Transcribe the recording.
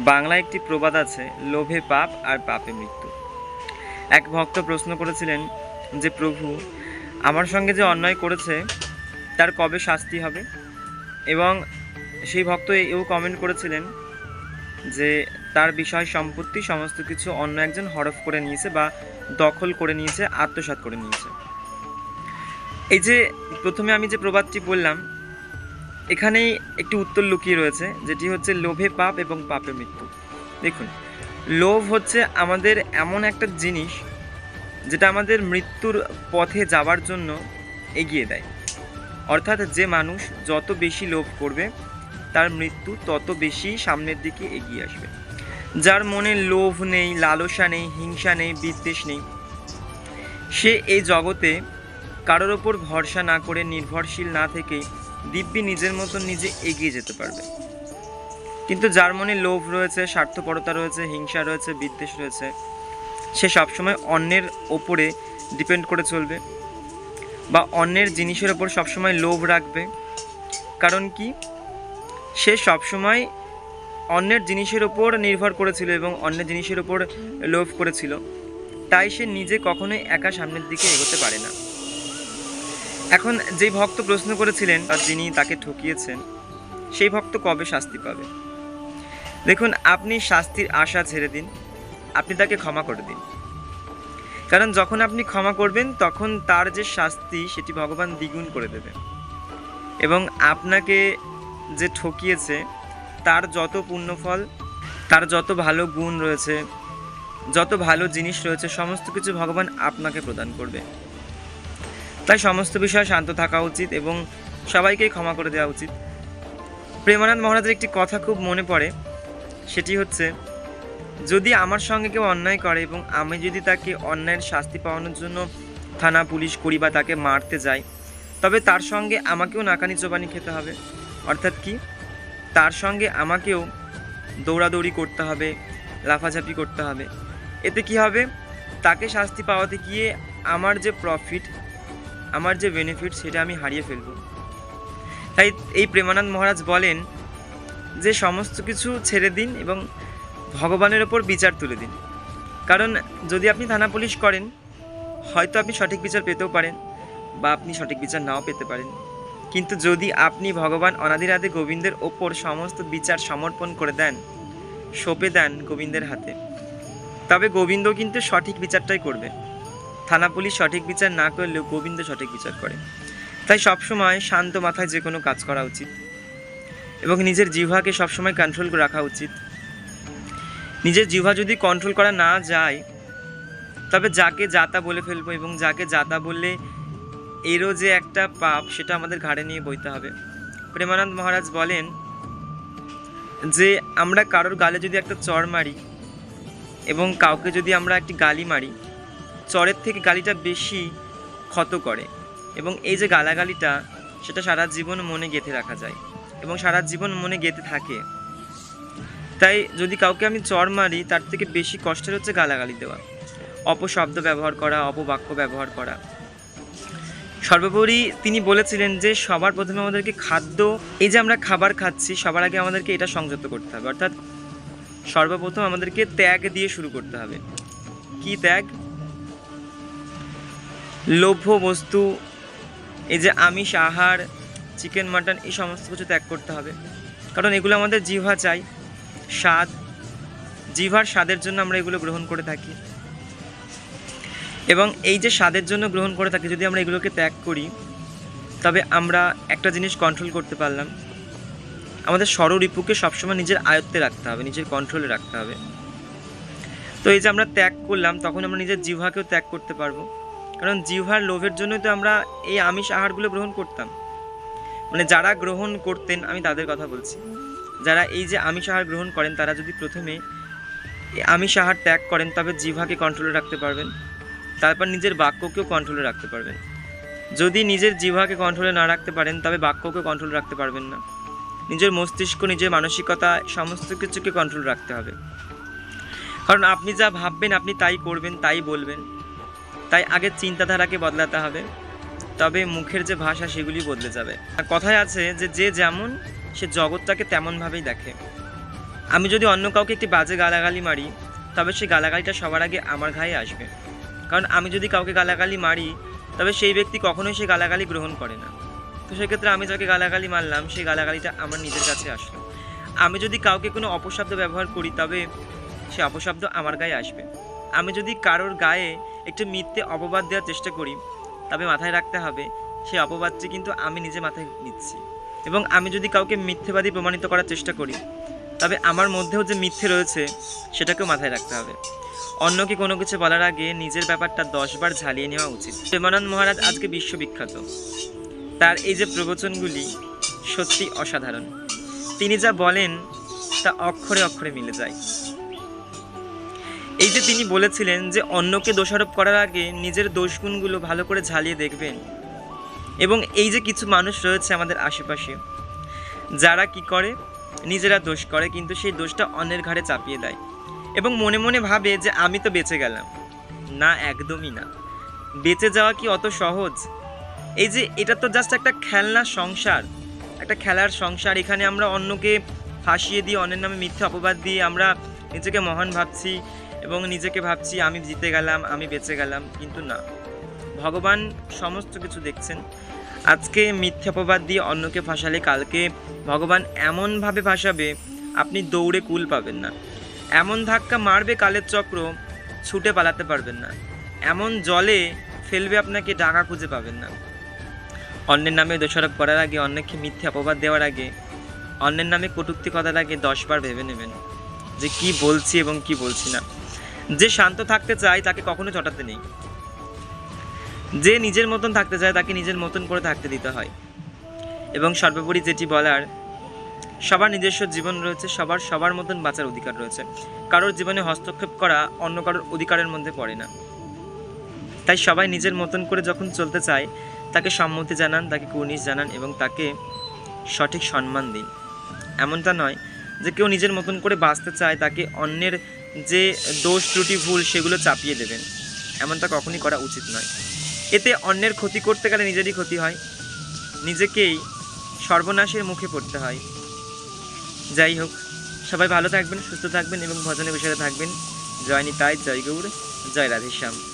বাংলায় একটি প্রবাদ আছে, লোভে পাপ আর পাপে মৃত্যু। এক ভক্ত প্রশ্ন করেছিলেন যে, প্রভু, আমার সঙ্গে যে অন্যায় করেছে, তার কবে শাস্তি হবে? এবং সেই ভক্ত এও কমেন্ট করেছিলেন যে, তার বিষয় সম্পত্তি, সমস্ত কিছু অন্য একজন হরফ করে নিয়েছে বা দখল করে নিয়েছে, আত্মসাৎ করে নিয়েছে। এই যে, প্রথমে আমি যে প্রবাদটি বললাম এখানেই একটি উত্তর লুকিয়ে রয়েছে, যেটি হচ্ছে লোভে পাপ এবং পাপে মৃত্যু। দেখুন, লোভ হচ্ছে আমাদের এমন একটা জিনিস যেটা আমাদের মৃত্যুর পথে যাওয়ার জন্য এগিয়ে দেয়। অর্থাৎ যে মানুষ যত বেশি লোভ করবে, তার মৃত্যু তত বেশি সামনের দিকে এগিয়ে আসবে। যার মনে লোভ নেই, লালসা নেই, হিংসা নেই, বিদ্বেষ নেই, সে এই জগতে কারোর ওপর ভরসা না করে, নির্ভরশীল না থেকেই দিব্যি নিজের মতন নিজে এগিয়ে যেতে পারবে। কিন্তু যার মনে লোভ রয়েছে, স্বার্থপরতা রয়েছে, হিংসা রয়েছে, বিদ্বেষ রয়েছে। সে সবসময় অন্যের ওপরে ডিপেন্ড করে চলবে বা অন্যের জিনিসের ওপর সবসময় লোভ রাখবে। কারণ কি? সে সবসময় অন্যের জিনিসের ওপর নির্ভর করেছিল এবং অন্যের জিনিসের ওপর লোভ করেছিল। তাই সে নিজে কখনোই একা সামনের দিকে এগোতে পারে না। এখন যেই ভক্ত প্রশ্ন করেছিলেন, আর যিনি তাকে ঠকিয়েছেন, সেই ভক্ত কবে শাস্তি পাবে? দেখুন, আপনি শাস্তির আশা ছেড়ে দিন, আপনি তাকে ক্ষমা করে দিন। কারণ যখন আপনি ক্ষমা করবেন, তখন তার যে শাস্তি, সেটি ভগবান দ্বিগুণ করে দেবে। এবং আপনাকে যে ঠকিয়েছে, তার যত পুণ্যফল, তার যত ভালো গুণ রয়েছে, যত ভালো জিনিস রয়েছে, সমস্ত কিছু ভগবান আপনাকে প্রদান করবে। তাই সমস্ত বিষয়ে শান্ত থাকা উচিত এবং সবাইকেই ক্ষমা করে দেওয়া উচিত। প্রেমানন্দ মহারাজের একটি কথা খুব মনে পড়ে, সেটি হচ্ছে, যদি আমার সঙ্গে কেউ অন্যায় করে এবং আমি যদি তাকে অন্যায়ের শাস্তি পাওয়ানোর জন্য থানা, পুলিশ করি বা তাকে মারতে যাই, তবে তার সঙ্গে আমাকেও নাকানি জোবানি খেতে হবে। অর্থাৎ কি? তার সঙ্গে আমাকেও দৌড়াদৌড়ি করতে হবে, লাফাঝাপি করতে হবে। এতে কি হবে? তাকে শাস্তি পাওয়াতে গিয়ে আমার যে প্রফিট আমার যে বেনিফিট সেটা আমি হারিয়ে ফেলব। তাই এই প্রেমানন্দ মহারাজ বলেন যে সমস্ত কিছু ছেড়ে দিন এবং ভগবানের ওপর বিচার তুলে দিন। কারণ যদি আপনি থানা পুলিশ করেন, হয়তো আপনি সঠিক বিচার পেতেও পারেন বা আপনি সঠিক বিচার নাও পেতে পারেন। কিন্তু যদি আপনি ভগবান অনাদিরাধে গোবিন্দের ওপর সমস্ত বিচার সমর্পণ করে দেন, সঁপে দেন গোবিন্দের হাতে, তবে গোবিন্দ কিন্তু সঠিক বিচারটাই করবে। থানা পুলিশ সঠিক বিচার না করলেও গোবিন্দ সঠিক বিচার করে। তাই সবসময় শান্ত মাথায় যে কোনো কাজ করা উচিত এবং নিজের জিহ্বাকে সবসময় কন্ট্রোল রাখা উচিত। নিজের জিহ্বা যদি কন্ট্রোল করা না যায়, তবে যাকে যাতা বলে ফেলব এবং যাকে যাতা বললে এরও যে একটা পাপ, সেটা আমাদের ঘাড়ে নিয়ে বইতে হবে। প্রেমানন্দ মহারাজ বলেন যে, আমরা কারোর গালে যদি একটা চর মারি এবং কাউকে যদি আমরা একটি গালি মারি চরের থেকে গালিটা বেশি ক্ষত করে এবং এই যে গালাগালিটা, সেটা সারা জীবন মনে গেঁথে রাখা যায় এবং সারা জীবন মনে গেঁথে থাকে। তাই যদি কাউকে আমি চর মারি, তার থেকে বেশি কষ্টের হচ্ছে গালাগালি দেওয়া। অপশব্দ ব্যবহার করা, অপবাক্য ব্যবহার করা। সর্বোপরি তিনি বলেছিলেন যে, সবার প্রথমে আমাদেরকে খাদ্য, এই যে আমরা খাবার খাচ্ছি, সবার আগে আমাদেরকে এটা সংযত করতে হবে। অর্থাৎ সর্বপ্রথম আমাদেরকে ত্যাগ দিয়ে শুরু করতে হবে। কি ত্যাগ? লোভ্য বস্তু, এই যে আমিষ, আহার, চিকেন, মাটন, এই সমস্ত কিছু ত্যাগ করতে হবে। কারণ এগুলো আমাদের জিহ্বা চাই, স্বাদ। জিহ্বার স্বাদের জন্য আমরা এগুলো গ্রহণ করে থাকি। এবং এই যে স্বাদের জন্য গ্রহণ করে থাকি, যদি আমরা এগুলোকে ত্যাগ করি, তবে আমরা একটা জিনিস কন্ট্রোল করতে পারলাম। আমাদের রিপুকে সবসময় নিজের আয়ত্তে রাখতে হবে, নিজের কন্ট্রোলে রাখতে হবে। তো এই যে আমরা ত্যাগ করলাম, তখন আমরা নিজের জিহ্বাকেও ত্যাগ করতে পারব। কারণ জিহ্বার লোভের জন্যই তো আমরা এই আমিষ আহারগুলো গ্রহণ করতাম। মানে যারা গ্রহণ করতেন, আমি তাদের কথা বলছি। যারা এই যে আমিষ আহার গ্রহণ করেন, তারা যদি প্রথমে আমিষ আহার ত্যাগ করেন, তবে জিহ্বাকে কন্ট্রোলে রাখতে পারবেন। তারপর নিজের বাক্যকেও কন্ট্রোলে রাখতে পারবেন। যদি নিজের জিহ্বাকে কন্ট্রোলে না রাখতে পারেন, তবে বাক্যকে কন্ট্রোল রাখতে পারবেন না। নিজের মস্তিষ্ক, নিজের মানসিকতা, সমস্ত কিছুকে কন্ট্রোল রাখতে হবে। কারণ আপনি যা ভাববেন, আপনি তাই করবেন, তাই বলবেন। তাই আগে চিন্তাধারাকে বদলাতে হবে। তবে মুখের যে ভাষা, সেগুলি বদলে যাবে। আর কথায় আছে যে যে যেমন, সে জগৎটাকে তেমনভাবেই দেখে। আমি যদি অন্য কাউকে একটি বাজে গালাগালি মারি, তবে সেই গালাগালিটা সবার আগে আমার ঘায়ে আসবে। কারণ আমি যদি কাউকে গালাগালি মারি, তবে সেই ব্যক্তি কখনোই সেই গালাগালি গ্রহণ করে না। তো সেক্ষেত্রে আমি যাকে গালাগালি মারলাম, সেই গালাগালিটা আমার নিজের কাছে আসলো। আমি যদি কাউকে কোনো অপশব্দ ব্যবহার করি, তবে সে অপশব্দ আমার গায়ে আসবে। আমি যদি কারোর গায়ে একটু মিথ্যে অপবাদ দেওয়ার চেষ্টা করি, তবে মাথায় রাখতে হবে, সেই অপবাদটি কিন্তু আমি নিজে মাথায় নিচ্ছি। এবং আমি যদি কাউকে মিথ্যেবাদী প্রমাণিত করার চেষ্টা করি, তবে আমার মধ্যেও যে মিথ্যে রয়েছে, সেটাকেও মাথায় রাখতে হবে। অন্যকে কোনো কিছু বলার আগে নিজের ব্যাপারটা দশবার ঝালিয়ে নেওয়া উচিত। প্রেমানন্দ মহারাজ আজকে বিশ্ববিখ্যাত। তার এই যে প্রবচনগুলি সত্যি অসাধারণ। তিনি যা বলেন, তা অক্ষরে অক্ষরে মিলে যায়। এই যে তিনি বলেছিলেন যে অন্যকে দোষারোপ করার আগে নিজের দোষগুণগুলো ভালো করে ঝালিয়ে দেখবেন। এবং এই যে কিছু মানুষ রয়েছে আমাদের আশেপাশে, যারা কি করে? নিজেরা দোষ করে, কিন্তু সেই দোষটা অন্যের ঘাড়ে চাপিয়ে দেয়। এবং মনে মনে ভাবে যে আমি তো বেঁচে গেলাম। না, একদমই না। বেঁচে যাওয়া কি অত সহজ? এই যে এটা তো জাস্ট একটা খেলনা সংসার। একটা খেলার সংসার, এখানে আমরা অন্যকে ফাঁসিয়ে দিয়ে, অন্যের নামে মিথ্যা অপবাদ দিয়ে আমরা নিজেকে মহান ভাবছি। এবং নিজেকে ভাবছি, আমি জিতে গেলাম, আমি বেঁচে গেলাম, কিন্তু না। ভগবান সমস্ত কিছু দেখছেন। আজকে মিথ্যে অপবাদ দিয়ে অন্যকে ফাঁসালে কালকে ভগবান এমনভাবে ফাঁসাবে, আপনি দৌড়ে কুল পাবেন না। এমন ধাক্কা মারবে কালের চক্র, ছুটে পালাতে পারবেন না। এমন জলে ফেলবে আপনাকে ডাকা খুঁজে পাবেন না। অন্যের নামে দোষারোপ করার আগে, অন্যকে মিথ্যে অপবাদ দেওয়ার আগে, অন্যের নামে কটুক্তি করার আগে দশবার ভেবে নেবেন যে কি বলছি এবং কি বলছি না। যে শান্ত থাকতে চায় তাকে কখনো চটাতে নেই। যে নিজের মতন থাকতে চায় তাকে নিজের মতন করে থাকতে দিতে হয়। এবং সর্বোপরি যেটি বলার, সবার নিজস্ব জীবন রয়েছে, সবার সবার মতন বাঁচার অধিকার রয়েছে। কারোর জীবনে হস্তক্ষেপ করা অন্য কারোর অধিকারের মধ্যে পড়ে না। তাই সবাই নিজের মতন করে যখন চলতে চায়, তাকে সম্মতি জানান, তাকে কুর্নিশ জানান এবং তাকে সঠিক সম্মান দিন। এমনটা নয় যে কেউ নিজের মতন করে বাঁচতে চায় তাকে অন্যের যে দোষ, ত্রুটি, ভুল সেগুলো চাপিয়ে দেবেন। এমনটা কখনই করা উচিত নয়। এতে অন্যের ক্ষতি করতে গেলে নিজেরই ক্ষতি হয়। নিজেকেই সর্বনাশের মুখে পড়তে হয়। যাই হোক, সবাই ভালো থাকবেন, সুস্থ থাকবেন এবং ভজনে বিষয়ে থাকবেন। জয় নিতাই, জয় গৌর, জয় রাধেশ্যাম।